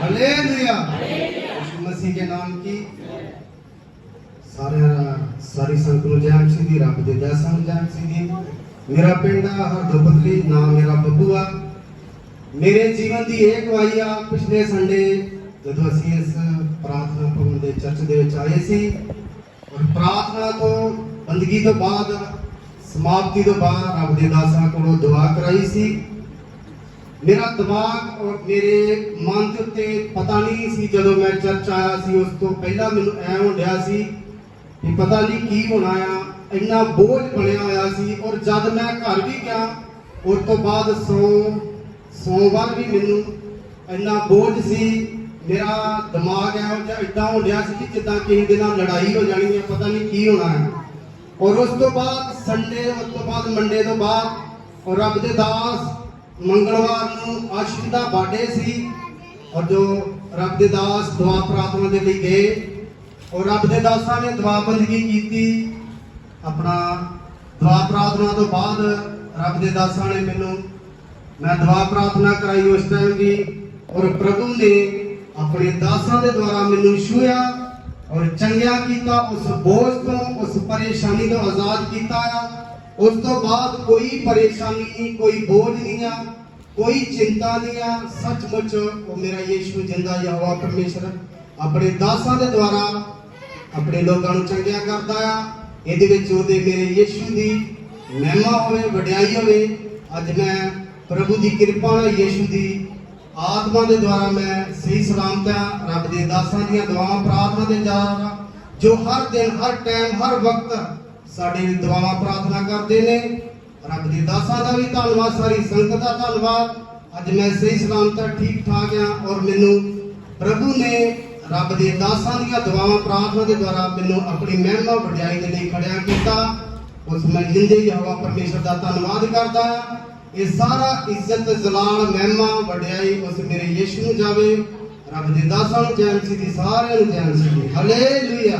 Hallelujah यीशु मसीह के नाम की ਸਾਰੇ ਸਾਰੀ ਸੰਗਤ ਨੂੰ ਜੈ ਮਸੀਹ ਦੀ ਰੱਬ ਦੇ ਦਾਸਾਂ ਨੂੰ ਜੈ ਮਸੀਹ ਦੀ ਮੇਰਾ ਪਿੰਡ ਆ ਹਰਦੋਬਤਲੀ ਨਾਮ ਮੇਰਾ ਬੱਬੂ ਆ ਮੇਰੇ ਜੀਵਨ ਦੀ ਇਹ ਗਵਾਹੀ ਆ ਪਿਛਲੇ ਸੰਡੇ ਜਦੋਂ ਅਸੀਂ ਇਸ ਪ੍ਰਾਰਥਨਾ ਭਵਨ ਦੇ ਚਰਚ ਦੇ ਵਿੱਚ ਆਏ ਸੀ ਔਰ ਪ੍ਰਾਰਥਨਾ ਤੋਂ ਬੰਦਗੀ ਤੋਂ ਬਾਅਦ ਸਮਾਪਤੀ ਤੋਂ ਬਾਅਦ ਰੱਬ ਦੇ ਦਾਸਾਂ ਕੋਲੋਂ ਦੁਆ ਕਰਾਈ ਸੀ ਮੇਰਾ ਦਿਮਾਗ ਔਰ ਮੇਰੇ ਮਨ ਦੇ ਉੱਤੇ ਪਤਾ ਨਹੀਂ ਸੀ ਜਦੋਂ ਮੈਂ ਚਰਚ ਆਇਆ ਸੀ ਉਸ ਤੋਂ ਪਹਿਲਾਂ ਮੈਨੂੰ ਐ ਹੁੰਦਿਆ ਸੀ ਕਿ ਪਤਾ ਨਹੀਂ ਕੀ ਹੋਣਾ ਆ ਇੰਨਾ ਬੋਝ ਬਣਿਆ ਹੋਇਆ ਸੀ ਔਰ ਜਦ ਮੈਂ ਘਰ ਵੀ ਗਿਆ ਉਸ ਤੋਂ ਬਾਅਦ ਸੌ ਸੋਮਵਾਰ ਵੀ ਮੈਨੂੰ ਇੰਨਾ ਬੋਝ ਸੀ ਮੇਰਾ ਦਿਮਾਗ ਇਹੋ ਜਿਹਾ ਇਦਾਂ ਹੁੰਦਿਆ ਸੀ ਕਿ ਜਿੱਦਾਂ ਕਿਸੇ ਦੇ ਨਾਲ ਲੜਾਈ ਹੋ ਜਾਣੀ ਹੈ ਪਤਾ ਨਹੀਂ ਕੀ ਹੋਣਾ ਹੈ ਔਰ ਉਸ ਤੋਂ ਬਾਅਦ ਸੰਡੇ ਉਸ ਤੋਂ ਬਾਅਦ ਮੰਡੇ ਤੋਂ ਬਾਅਦ ਔਰ ਰੱਬ ਦੇ ਦਾਸ ਮੰਗਲਵਾਰ ਨੂੰ ਆਸ਼ਿਕ ਦਾ ਬਰਥਡੇ ਸੀ ਔਰ ਜੋ ਰੱਬ ਦੇ ਦਾਸ ਦੁਆ ਪ੍ਰਾਰਥਨਾ ਦੇ ਲਈ ਗਏ, ਔਰ ਰੱਬ ਦੇ ਦਾਸਾਂ ਨੇ ਦੁਆ ਬੰਦਗੀ ਕੀਤੀ। ਆਪਣਾ ਦੁਆ ਪ੍ਰਾਰਥਨਾ ਤੋਂ ਬਾਅਦ ਰੱਬ ਦੇ ਦਾਸਾਂ ਨੇ ਮੈਨੂੰ ਮੈਂ ਦੁਆ ਪ੍ਰਾਰਥਨਾ ਕਰਾਈ ਉਸ ਟਾਈਮ ਦੀ, ਔਰ ਪ੍ਰਭੂ ਨੇ ਆਪਣੇ ਦਾਸਾਂ ਦੇ ਦੁਆਰਾ ਮੈਨੂੰ ਛੂਇਆ ਔਰ ਚੰਗਿਆ ਕੀਤਾ, ਉਸ ਬੋਝ ਤੋਂ, ਉਸ ਪਰੇਸ਼ਾਨੀ ਤੋਂ ਆਜ਼ਾਦ ਕੀਤਾ ਆ। ਉਸ ਤੋਂ ਬਾਅਦ ਕੋਈ ਪਰੇਸ਼ਾਨੀ ਨਹੀਂ, ਕੋਈ ਬੋਝ ਨਹੀਂ ਆ, ਕੋਈ ਚਿੰਤਾ ਨਹੀਂ ਆ। ਸੱਚਮੁੱਚ ਉਹ ਮੇਰਾ ਯੀਸ਼ੂ ਜਿੰਦਾ ਯਹੋਵਾ ਪਰਮੇਸ਼ਰ ਆਪਣੇ ਦਾਸਾਂ ਦੇ ਦੁਆਰਾ ਆਪਣੇ ਲੋਕਾਂ ਨੂੰ ਚੰਗਿਆ ਕਰਦਾ ਆ। ਇਹਦੇ ਵਿੱਚ ਉਹਦੇ ਮੇਰੇ ਯੀਸ਼ੂ ਦੀ ਮਹਿਮਾ ਹੋਵੇ, ਵਡਿਆਈ ਹੋਵੇ। ਅੱਜ ਮੈਂ ਪ੍ਰਭੂ ਦੀ ਕਿਰਪਾ ਨਾਲ ਯੀਸ਼ੂ ਦੀ ਆਤਮਾ ਦੇ ਦੁਆਰਾ ਮੈਂ ਸਹੀ ਸਲਾਮਤ ਆ। ਰੱਬ ਦੇ ਦਾਸਾਂ ਦੀਆਂ ਦੁਆਵਾਂ ਪ੍ਰਾਰਥਨਾ ਦੇ ਜਾ ਜੋ ਹਰ ਦਿਨ, ਹਰ ਟਾਈਮ ਹਰ ਵਕਤ ਸਾਡੇ ਲਈ ਦੁਆਵਾਂ ਪ੍ਰਾਰਥਨਾ ਕਰਦੇ ਨੇ। ਰੱਬ ਦੇ ਦਾਸਾਂ ਦਾ ਵੀ ਧੰਨਵਾਦ, ਸਾਰੀ ਸੰਗਤ ਦਾ ਧੰਨਵਾਦ। ਅੱਜ ਮੈਂ ਸਹੀ ਸਲਾਮਤ ਠੀਕ ਠਾਕ ਆ ਔਰ ਮੈਨੂੰ ਪ੍ਰਭੂ ਨੇ ਰੱਬ ਦੇ ਦਾਸਾਂ ਦੀਆਂ ਦੁਆਵਾਂ ਪ੍ਰਾਰਥਨਾ ਦੇ ਦੁਆਰਾ ਮੈਨੂੰ ਆਪਣੀ ਮਹਿਮਾ ਵਡਿਆਈ ਦੇ ਲਈ ਖੜਿਆ ਕੀਤਾ। ਉਸ ਮੈਂ ਜਿੰਦੇ ਯਹੋਵਾ ਪਰਮੇਸ਼ਰ ਦਾ ਧੰਨਵਾਦ ਕਰਦਾ। ਹਾਂ ਇਹ ਸਾਰਾ ਇੱਜ਼ਤ ਜਲਾਲ ਮਹਿਮਾ ਵਡਿਆਈ ਉਸ ਮੇਰੇ ਯਿਸੂ ਨੂੰ ਜਾਵੇ। ਰੱਬ ਦੇ ਦਾਸਾਂ ਨੂੰ ਜੈ ਮਸੀਹ ਦੀ ਸਾਰਿਆਂ ਨੂੰ ਜੈ ਮਸੀਹ ਹਾਲੇਲੂਇਆ